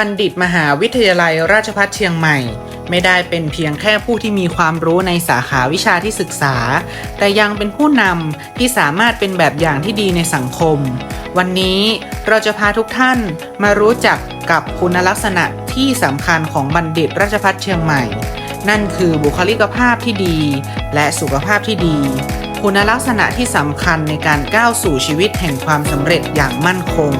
บัณฑิตมหาวิทยาลัยราชภัฏเชียงใหม่ ไม่ได้เป็นเพียงแค่ผู้ที่มีความรู้ในสาขาวิชาที่ศึกษา แต่ยังเป็นผู้นำที่สามารถเป็นแบบอย่างที่ดีในสังคม วันนี้เราจะพาทุกท่านมารู้จักกับคุณลักษณะที่สำคัญของบัณฑิตราชภัฏเชียงใหม่ นั่นคือบุคลิกภาพที่ดี และสุขภาพที่ดี คุณลักษณะที่สำคัญในการก้าวสู่ชีวิตแห่งความสำเร็จอย่างมั่นคง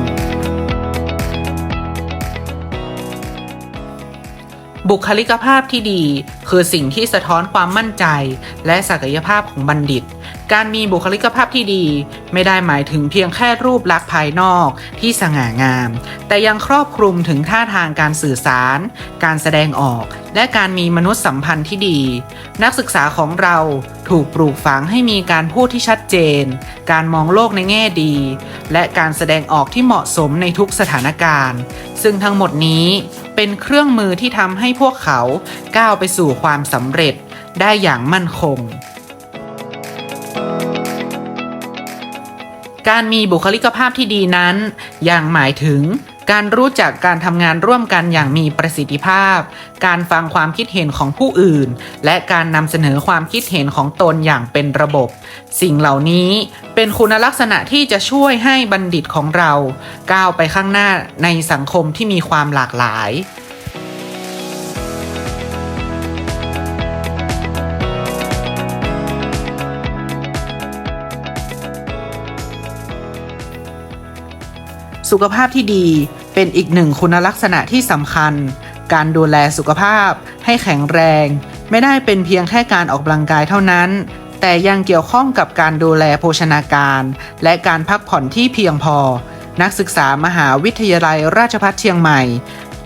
บุคลิกภาพที่ดี คือสิ่งที่สะท้อนความมั่นใจ และศักยภาพของบัณฑิต การมีบุคลิกภาพที่ดี ไม่ได้หมายถึงเพียงแค่รูปลักษณ์ภายนอกที่สง่างาม แต่ยังครอบคลุมถึงท่าทางการสื่อสาร การแสดงออก และการมีมนุษยสัมพันธ์ที่ดี นักศึกษาของเราถูกปลูกฝังให้มีการพูดที่ชัดเจน การมองโลกในแง่ดี และการแสดงออกที่เหมาะสมในทุกสถานการณ์ ซึ่งทั้งหมดนี้ เป็นเครื่องมือที่ทำให้พวกเขาก้าวไปสู่ความสำเร็จได้อย่างมั่นคง การมีบุคลิกภาพที่ดีนั้น ยังหมายถึง การรู้จักการทำงานร่วมกันอย่างมีประสิทธิภาพ การฟังความคิดเห็นของผู้อื่น และการนำเสนอความคิดเห็นของตนอย่างเป็นระบบ สิ่งเหล่านี้เป็นคุณลักษณะที่จะช่วยให้บัณฑิตของเราก้าวไปข้างหน้าในสังคมที่มีความหลากหลายสุขภาพที่ดี เป็นอีกหนึ่งคุณลักษณะที่สำคัญ การดูแลสุขภาพให้แข็งแรง ไม่ได้เป็นเพียงแค่การออกกำลังกายเท่านั้น แต่ยังเกี่ยวข้องกับการดูแลโภชนาการ และการพักผ่อนที่เพียงพอ นักศึกษามหาวิทยาลัยราชภัฏเชียงใหม่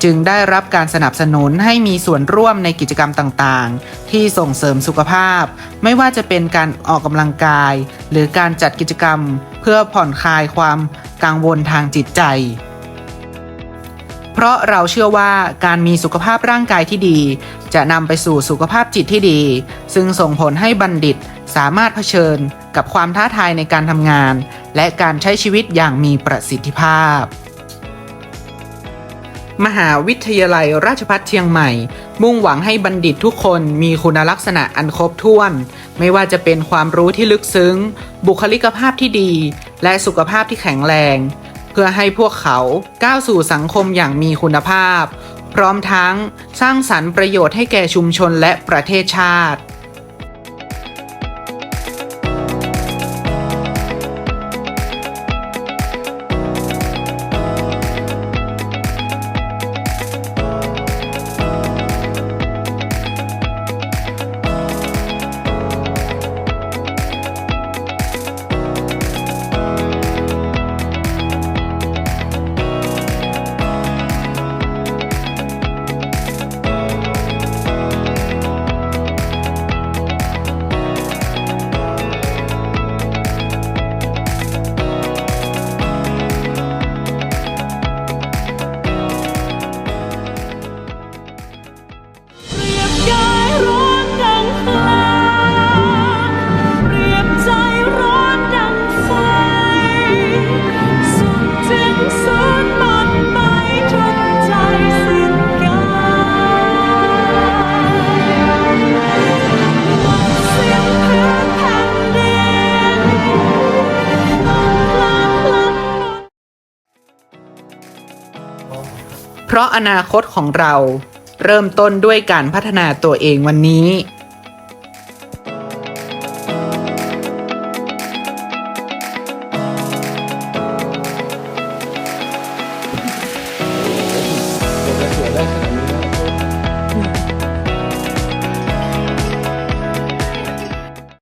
จึงได้รับการสนับสนุนให้มีส่วนร่วมในกิจกรรมต่างๆ ที่ส่งเสริมสุขภาพ ไม่ว่าจะเป็นการออกกำลังกาย หรือการจัดกิจกรรม เพื่อผ่อนคลายความกังวลทางจิตใจ เพราะเราเชื่อว่าการมีสุขภาพร่างกายที่ดี จะนำไปสู่สุขภาพจิตที่ดี ซึ่งส่งผลให้บัณฑิตสามารถเผชิญกับความท้าทายในการทำงาน และการใช้ชีวิตอย่างมีประสิทธิภาพ มหาวิทยาลัยราชภัฏเชียงใหม่ มุ่งหวังให้บัณฑิตทุกคนมีคุณลักษณะอันครบถ้วน ไม่ว่าจะเป็นความรู้ที่ลึกซึ้ง บุคลิกภาพที่ดี และสุขภาพที่แข็งแรง เพื่อให้พวกเขาก้าวสู่สังคมอย่างมีคุณภาพ พร้อมทั้งสร้างสรรค์ประโยชน์ให้แก่ชุมชนและประเทศชาติ เพราะอนาคตของเราเริ่มต้นด้วยการพัฒนาตัวเองวันนี้